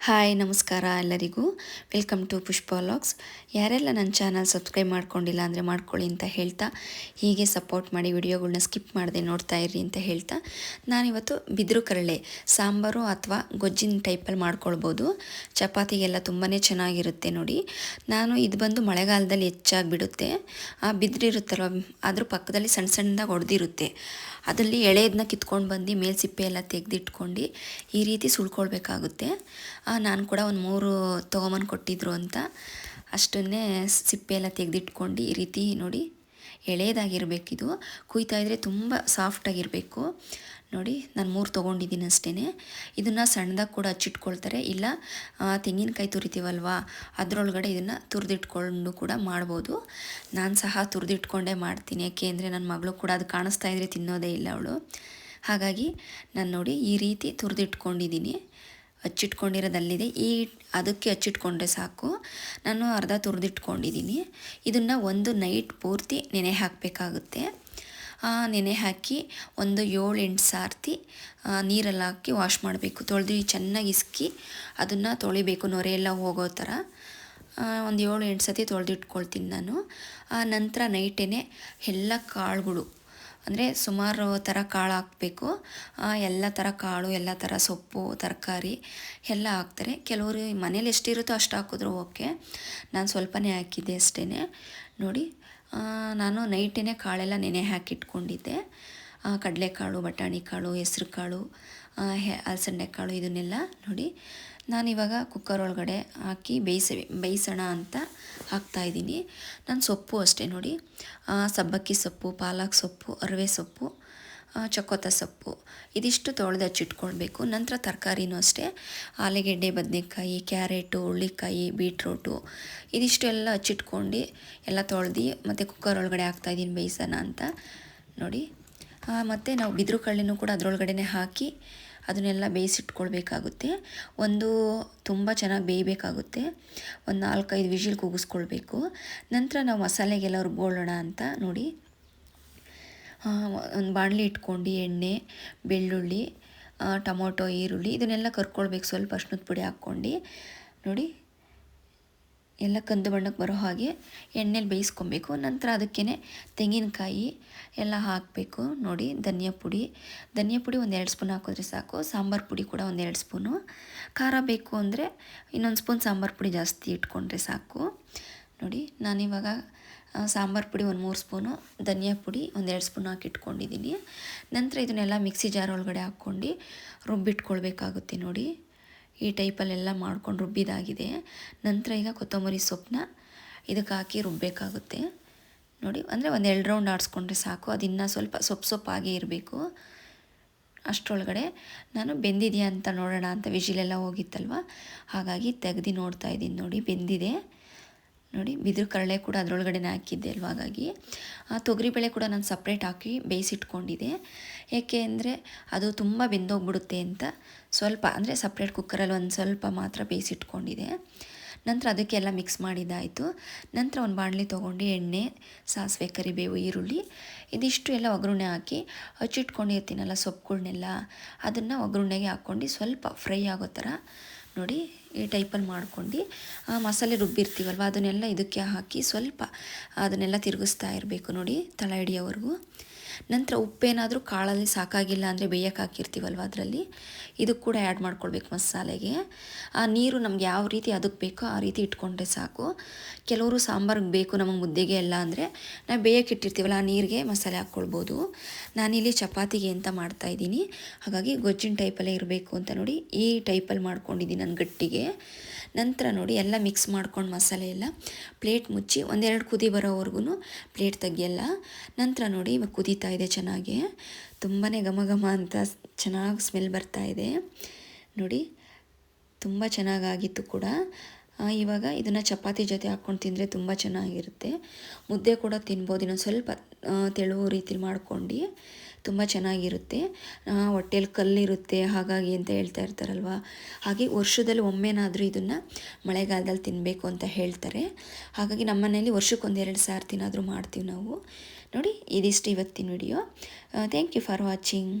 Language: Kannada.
ಹಾಯ್, ನಮಸ್ಕಾರ ಎಲ್ಲರಿಗೂ. ವೆಲ್ಕಮ್ ಟು ಪುಷ್ಪ ಲಾಗ್ಸ್ ಯಾರೆಲ್ಲ ನನ್ನ ಚಾನಲ್ ಸಬ್ಸ್ಕ್ರೈಬ್ ಮಾಡ್ಕೊಂಡಿಲ್ಲ ಅಂದರೆ ಮಾಡ್ಕೊಳ್ಳಿ ಅಂತ ಹೇಳ್ತಾ, ಹೀಗೆ ಸಪೋರ್ಟ್ ಮಾಡಿ ವಿಡಿಯೋಗಳನ್ನ ಸ್ಕಿಪ್ ಮಾಡದೆ ನೋಡ್ತಾ ಇರ್ರಿ ಅಂತ ಹೇಳ್ತಾ, ನಾನಿವತ್ತು ಬಿದಿರು ಕರಳೆ ಸಾಂಬಾರು ಅಥವಾ ಗೊಜ್ಜಿನ ಟೈಪಲ್ಲಿ ಮಾಡ್ಕೊಳ್ಬೋದು. ಚಪಾತಿಗೆಲ್ಲ ತುಂಬಾ ಚೆನ್ನಾಗಿರುತ್ತೆ ನೋಡಿ. ನಾನು ಇದು ಬಂದು ಮಳೆಗಾಲದಲ್ಲಿ ಹೆಚ್ಚಾಗಿ ಬಿಡುತ್ತೆ ಆ ಬಿದಿರಿರುತ್ತಲ್ವ ಅದ್ರ ಪಕ್ಕದಲ್ಲಿ ಸಣ್ಣ ಸಣ್ಣದಾಗಿ ಹೊಡೆದಿರುತ್ತೆ ಅದರಲ್ಲಿ ಎಳೆಯದನ್ನ ಕಿತ್ಕೊಂಡು ಬಂದು ಮೇಲೆ ಸಿಪ್ಪೆ ಎಲ್ಲ ತೆಗೆದಿಟ್ಕೊಂಡು ಈ ರೀತಿ ಸುಳ್ಕೊಳ್ಬೇಕಾಗುತ್ತೆ ನಾನು ಕೂಡ ಒಂದು ಮೂರು ತೊಗೊಂಬಂದು ಕೊಟ್ಟಿದ್ರು ಅಂತ. ಅಷ್ಟನ್ನೇ ಸಿಪ್ಪೆ ಎಲ್ಲ ತೆಗೆದಿಟ್ಕೊಂಡು ಈ ರೀತಿ ನೋಡಿ ಎಳೆಯದಾಗಿರಬೇಕಿದು. ಕುಯ್ತಾ ಇದ್ದರೆ ತುಂಬ ಸಾಫ್ಟಾಗಿರಬೇಕು ನೋಡಿ, ನಾನು ಮೂರು ತೊಗೊಂಡಿದ್ದೀನಿ ಅಷ್ಟೇ ಇದನ್ನು ಸಣ್ಣದಾಗಿ ಕೂಡ ಹಚ್ಚಿಟ್ಕೊಳ್ತಾರೆ. ಇಲ್ಲ ತೆಂಗಿನಕಾಯಿ ತುರಿತೀವಲ್ವಾ, ಅದರೊಳಗಡೆ ಇದನ್ನು ತುರಿದಿಟ್ಕೊಂಡು ಕೂಡ ಮಾಡ್ಬೋದು. ನಾನು ಸಹ ತುರಿದಿಟ್ಕೊಂಡೇ ಮಾಡ್ತೀನಿ. ಯಾಕೆ ಅಂದರೆ ನನ್ನ ಮಗಳು ಕೂಡ ಅದು ಕಾಣಿಸ್ತಾ ಇದ್ದರೆ ತಿನ್ನೋದೇ ಇಲ್ಲ ಅವಳು. ಹಾಗಾಗಿ ನಾನು ನೋಡಿ ಈ ರೀತಿ ತುರಿದಿಟ್ಕೊಂಡಿದ್ದೀನಿ. ಹಚ್ಚಿಟ್ಕೊಂಡಿರೋದಲ್ಲಿದೆ ಈ ಅದಕ್ಕೆ ಹಚ್ಚಿಟ್ಕೊಂಡ್ರೆ ಸಾಕು. ನಾನು ಅರ್ಧ ತುರಿದಿಟ್ಕೊಂಡಿದ್ದೀನಿ ಇದನ್ನು ಒಂದು ನೈಟ್ ಪೂರ್ತಿ ನೆನೆ ಹಾಕಬೇಕಾಗುತ್ತೆ. ನೆನೆ ಹಾಕಿ ಒಂದು ಏಳು ಎಂಟು ಸಾರ್ತಿ ನೀರಲ್ಲಿ ಹಾಕಿ ವಾಶ್ ಮಾಡಬೇಕು. ತೊಳೆದು ಚೆನ್ನಾಗಿ ಇಸ್ಕಿ ಅದನ್ನು ತೊಳಿಬೇಕು. ನೊರೆ ಎಲ್ಲ ಹೋಗೋ ಥರ. ಒಂದು ಏಳು ಎಂಟು ಸತಿ ತೊಳೆದಿಟ್ಕೊಳ್ತೀನಿ ನಾನು. ಆ, ನಂತರ ನೈಟೇನೆ ಎಲ್ಲ ಕಾಳುಗಳು ಅಂದರೆ ಸುಮಾರು ಥರ ಕಾಳು ಹಾಕಬೇಕು. ಎಲ್ಲ ಥರ ಕಾಳು, ಎಲ್ಲ ಥರ ಸೊಪ್ಪು, ತರಕಾರಿ ಎಲ್ಲ ಹಾಕ್ತಾರೆ. ಕೆಲವರು ಮನೇಲಿ ಎಷ್ಟಿರುತ್ತೋ ಅಷ್ಟು ಹಾಕಿದ್ರು ಓಕೆ. ನಾನು ಸ್ವಲ್ಪನೇ ಹಾಕಿದ್ದೆ ಅಷ್ಟೇ ನೋಡಿ ನಾನು ನೈಟೇ ಕಾಳೆಲ್ಲ ನೆನೆ ಹಾಕಿಟ್ಕೊಂಡಿದ್ದೆ. ಕಡಲೆಕಾಳು, ಬಟಾಣಿ ಕಾಳು ಹೆಸ್ರು ಕಾಳು ಅಲಸಂಡೆ ಕಾಳು ಇದನ್ನೆಲ್ಲ ನೋಡಿ. ನಾನಿವಾಗ ಕುಕ್ಕರ್ ಒಳಗಡೆ ಹಾಕಿ ಬೇಯಿಸಿ ಬೇಯಿಸೋಣ ಅಂತ ಹಾಕ್ತಾಯಿದ್ದೀನಿ ನಾನು ಸೊಪ್ಪು ಅಷ್ಟೇ ನೋಡಿ. ಸಬ್ಬಕ್ಕಿ ಸೊಪ್ಪು, ಪಾಲಕ್ ಸೊಪ್ಪು, ಅರವೆ ಸೊಪ್ಪು ಚಕೋತ ಸೊಪ್ಪು ಇದಿಷ್ಟು ತೊಳೆದು ಹಚ್ಚಿಟ್ಕೊಳ್ಬೇಕು. ನಂತರ ತರಕಾರಿನೂ ಅಷ್ಟೇ. ಆಲೂಗೆಡ್ಡೆ, ಬದನೆಕಾಯಿ, ಕ್ಯಾರೆಟು ಹುಳ್ಳಿಕಾಯಿ ಬೀಟ್ರೋಟು ಇದಿಷ್ಟು ಎಲ್ಲ ಹಚ್ಚಿಟ್ಕೊಂಡು ಎಲ್ಲ ತೊಳೆದು ಮತ್ತು ಕುಕ್ಕರ್ ಒಳಗಡೆ ಹಾಕ್ತಾಯಿದ್ದೀನಿ ಬೇಯಿಸೋಣ ಅಂತ ನೋಡಿ. ಮತ್ತು ನಾವು ಬಿದಿರು ಕಳ್ಳಿನೂ ಕೂಡ ಅದರೊಳಗಡೆ ಹಾಕಿ ಅದನ್ನೆಲ್ಲ ಬೇಯಿಸಿಟ್ಕೊಳ್ಬೇಕಾಗುತ್ತೆ. ಒಂದು ತುಂಬ ಚೆನ್ನಾಗಿ ಬೇಯಬೇಕಾಗುತ್ತೆ. ಒಂದು ನಾಲ್ಕೈದು ವಿಷಿಲ್ ಕೂಗಿಸ್ಕೊಳ್ಬೇಕು. ನಂತರ ನಾವು ಮಸಾಲೆಗೆಲ್ಲ ರುಬ್ಕೊಳ್ಳೋಣ ಅಂತ ನೋಡಿ. ಒಂದು ಬಾಣಲಿ ಇಟ್ಕೊಂಡು ಎಣ್ಣೆ, ಬೆಳ್ಳುಳ್ಳಿ ಟೊಮೊಟೊ, ಈರುಳ್ಳಿ ಇದನ್ನೆಲ್ಲ ಕರ್ಕೊಳ್ಬೇಕು. ಸ್ವಲ್ಪ ಅರ್ಶಿನದ ಪುಡಿ ಹಾಕ್ಕೊಂಡು ನೋಡಿ. ಎಲ್ಲ ಕಂದು ಬಣ್ಣಕ್ಕೆ ಬರೋ ಹಾಗೆ ಎಣ್ಣೆಲಿ ಬೇಯಿಸ್ಕೊಬೇಕು. ನಂತರ ಅದಕ್ಕೇ ತೆಂಗಿನಕಾಯಿ ಎಲ್ಲ ಹಾಕಬೇಕು. ನೋಡಿ, ಧನಿಯಾ ಪುಡಿ. ಧನಿಯಾ ಪುಡಿ ಒಂದೆರಡು ಸ್ಪೂನ್ ಹಾಕಿದ್ರೆ ಸಾಕು. ಸಾಂಬಾರು ಪುಡಿ ಕೂಡ ಒಂದೆರಡು ಸ್ಪೂನು. ಖಾರ ಬೇಕು ಅಂದರೆ ಇನ್ನೊಂದು ಸ್ಪೂನ್ ಸಾಂಬಾರು ಪುಡಿ ಜಾಸ್ತಿ ಇಟ್ಕೊಂಡ್ರೆ ಸಾಕು. ನೋಡಿ, ನಾನಿವಾಗ ಸಾಂಬಾರು ಪುಡಿ ಒಂದು ಮೂರು ಸ್ಪೂನು, ಧನಿಯಾ ಪುಡಿ ಒಂದೆರಡು ಸ್ಪೂನ್ ಹಾಕಿ ಇಟ್ಕೊಂಡಿದ್ದೀನಿ. ನಂತರ ಇದನ್ನೆಲ್ಲ ಮಿಕ್ಸಿ ಜಾರ್ ಒಳಗಡೆ ಹಾಕ್ಕೊಂಡು ರುಬ್ಬಿಟ್ಕೊಳ್ಬೇಕಾಗುತ್ತೆ ನೋಡಿ. ಈ ಟೈಪಲ್ಲೆಲ್ಲ ಮಾಡ್ಕೊಂಡು ರುಬ್ಬಿದಾಗಿದೆ. ನಂತರ ಈಗ ಕೊತ್ತಂಬರಿ ಸೊಪ್ಪನ್ನ ಇದಕ್ಕೆ ಹಾಕಿ ರುಬ್ಬಬೇಕಾಗುತ್ತೆ ನೋಡಿ, ಅಂದರೆ ಒಂದು ಎರಡು ರೌಂಡ್ ಆಡಿಸ್ಕೊಂಡ್ರೆ ಸಾಕು. ಅದಿನ್ನು ಸ್ವಲ್ಪ ಸೊಪ್ಪು ಸೊಪ್ಪಾಗೇ ಇರಬೇಕು. ಅಷ್ಟರೊಳಗಡೆ ನಾನು ಬೆಂದಿದೆಯಾ ಅಂತ ನೋಡೋಣ ಅಂತ ವಿಜಿಲೆಲ್ಲ ಹೋಗಿತ್ತಲ್ವ? ಹಾಗಾಗಿ ತೆಗ್ದು ನೋಡ್ತಾ ಇದ್ದೀನಿ ನೋಡಿ, ಬೆಂದಿದೆ. ನೋಡಿ, ಬಿದಿರು ಕರಳೆ ಕೂಡ ಅದರೊಳಗಡೆ ಹಾಕಿದ್ದೆ ಅಲ್ವ ಹಾಗಾಗಿ. ಆ ತೊಗರಿಬೇಳೆ ಕೂಡ ನಾನು ಸಪ್ರೇಟ್ ಹಾಕಿ ಬೇಯಿಸಿಟ್ಕೊಂಡಿದ್ದೆ. ಏಕೆ ಅಂದರೆ ಅದು ತುಂಬ ಬೆಂದೋಗ್ಬಿಡುತ್ತೆ ಅಂತ ಸ್ವಲ್ಪ, ಅಂದರೆ ಸಪ್ರೇಟ್ ಕುಕ್ಕರಲ್ಲಿ ಒಂದು ಸ್ವಲ್ಪ ಮಾತ್ರ ಬೇಯಿಸಿಟ್ಕೊಂಡಿದ್ದೆ. ನಂತರ ಅದಕ್ಕೆಲ್ಲ ಮಿಕ್ಸ್ ಮಾಡಿದ್ದಾಯಿತು. ನಂತರ ಒಂದು ಬಾಣಲಿ ತೊಗೊಂಡು ಎಣ್ಣೆ, ಸಾಸಿವೆ, ಕರಿಬೇವು, ಈರುಳ್ಳಿ, ಇದಿಷ್ಟು ಎಲ್ಲ ಒಗ್ಗರಣೆ ಹಾಕಿ ಹಚ್ಚಿಟ್ಕೊಂಡಿರ್ತೀನಲ್ಲ ಸೊಪ್ಪುಗಳನ್ನೆಲ್ಲ ಅದನ್ನು ಒಗ್ಗರಣೆಗೆ ಹಾಕ್ಕೊಂಡು ಸ್ವಲ್ಪ ಫ್ರೈ ಆಗೋ ಥರ ನೋಡಿ ಈ ಟೈಪಲ್ಲಿ ಮಾಡ್ಕೊಂಡು, ಆ ಮಸಾಲೆ ರುಬ್ಬಿರ್ತೀವಲ್ವ, ಅದನ್ನೆಲ್ಲ ಇದಕ್ಕೆ ಹಾಕಿ ಸ್ವಲ್ಪ ಅದನ್ನೆಲ್ಲ ತಿರುಗಿಸ್ತಾ ಇರಬೇಕು ನೋಡಿ ತಳ ಹಿಡಿಯೋವರೆಗೂ. ನಂತರ ಉಪ್ಪೇನಾದರೂ ಕಾಳಲ್ಲಿ ಸಾಕಾಗಿಲ್ಲ ಅಂದರೆ ಬೇಯಕ್ಕೆ ಹಾಕಿರ್ತೀವಲ್ವ ಅದರಲ್ಲಿ, ಇದು ಕೂಡ ಆ್ಯಡ್ ಮಾಡ್ಕೊಳ್ಬೇಕು ಮಸಾಲೆಗೆ. ಆ ನೀರು ನಮ್ಗೆ ಯಾವ ರೀತಿ ಅದಕ್ಕೆ ಬೇಕೋ ಆ ರೀತಿ ಇಟ್ಕೊಂಡ್ರೆ ಸಾಕು. ಕೆಲವರು ಸಾಂಬಾರಿಗೆ ಬೇಕು ನಮಗೆ ಮುದ್ದೆಗೆ ಎಲ್ಲ ಅಂದರೆ, ನಾವು ಬೇಯಕ್ಕೆ ಇಟ್ಟಿರ್ತೀವಲ್ಲ ಆ ನೀರಿಗೆ ಮಸಾಲೆ ಹಾಕ್ಕೊಳ್ಬೋದು. ನಾನಿಲ್ಲಿ ಚಪಾತಿಗೆ ಅಂತ ಮಾಡ್ತಾಯಿದ್ದೀನಿ ಹಾಗಾಗಿ ಗೊಜ್ಜಿನ ಟೈಪಲ್ಲೇ ಇರಬೇಕು ಅಂತ ನೋಡಿ ಈ ಟೈಪಲ್ಲಿ ಮಾಡ್ಕೊಂಡಿದ್ದೀನಿ ನಾನು ಗಟ್ಟಿಗೆ. ನಂತರ ನೋಡಿ ಎಲ್ಲ ಮಿಕ್ಸ್ ಮಾಡ್ಕೊಂಡು ಮಸಾಲೆ ಎಲ್ಲ. ಪ್ಲೇಟ್ ಮುಚ್ಚಿ ಒಂದೆರಡು ಕುದಿ ಬರೋವರೆಗೂ ಪ್ಲೇಟ್ ತೆಗಿಯಲ್ಲ. ನಂತರ ನೋಡಿ ಇವಾಗ ಕುದೀತಾ ಇದೆ ಚೆನ್ನಾಗಿ. ತುಂಬಾ ಘಮ ಘಮ ಅಂತ ಚೆನ್ನಾಗಿ ಸ್ಮೆಲ್ ಬರ್ತಾ ಇದೆ. ನೋಡಿ, ತುಂಬ ಚೆನ್ನಾಗಾಗಿತ್ತು ಕೂಡ. ಇವಾಗ ಇದನ್ನು ಚಪಾತಿ ಜೊತೆ ಹಾಕ್ಕೊಂಡು ತಿಂದರೆ ತುಂಬ ಚೆನ್ನಾಗಿರುತ್ತೆ. ಮುದ್ದೆ ಕೂಡ ತಿನ್ಬೋದು. ಇನ್ನೊಂದು ಸ್ವಲ್ಪ ತೆಳುವ ರೀತಿಲಿ ಮಾಡ್ಕೊಂಡು ತುಂಬ ಚೆನ್ನಾಗಿರುತ್ತೆ. ಹೊಟ್ಟೆಯಲ್ಲಿ ಕಲ್ಲಿರುತ್ತೆ. ಹಾಗಾಗಿ ಅಂತ ಹೇಳ್ತಾ ಇರ್ತಾರಲ್ವ? ಹಾಗೆ ವರ್ಷದಲ್ಲಿ ಒಮ್ಮೆನಾದರೂ ಇದನ್ನು ಮಳೆಗಾಲದಲ್ಲಿ ತಿನ್ನಬೇಕು ಅಂತ ಹೇಳ್ತಾರೆ. ಹಾಗಾಗಿ ನಮ್ಮ ಮನೆಯಲ್ಲಿ ವರ್ಷಕ್ಕೊಂದು ಎರಡು ಸಾರಿ ತಿನ್ನಾದರೂ ಮಾಡ್ತೀವಿ ನಾವು. ನೋಡಿ, ಇದಿಷ್ಟು ಇವತ್ತಿನ video. Thank you for watching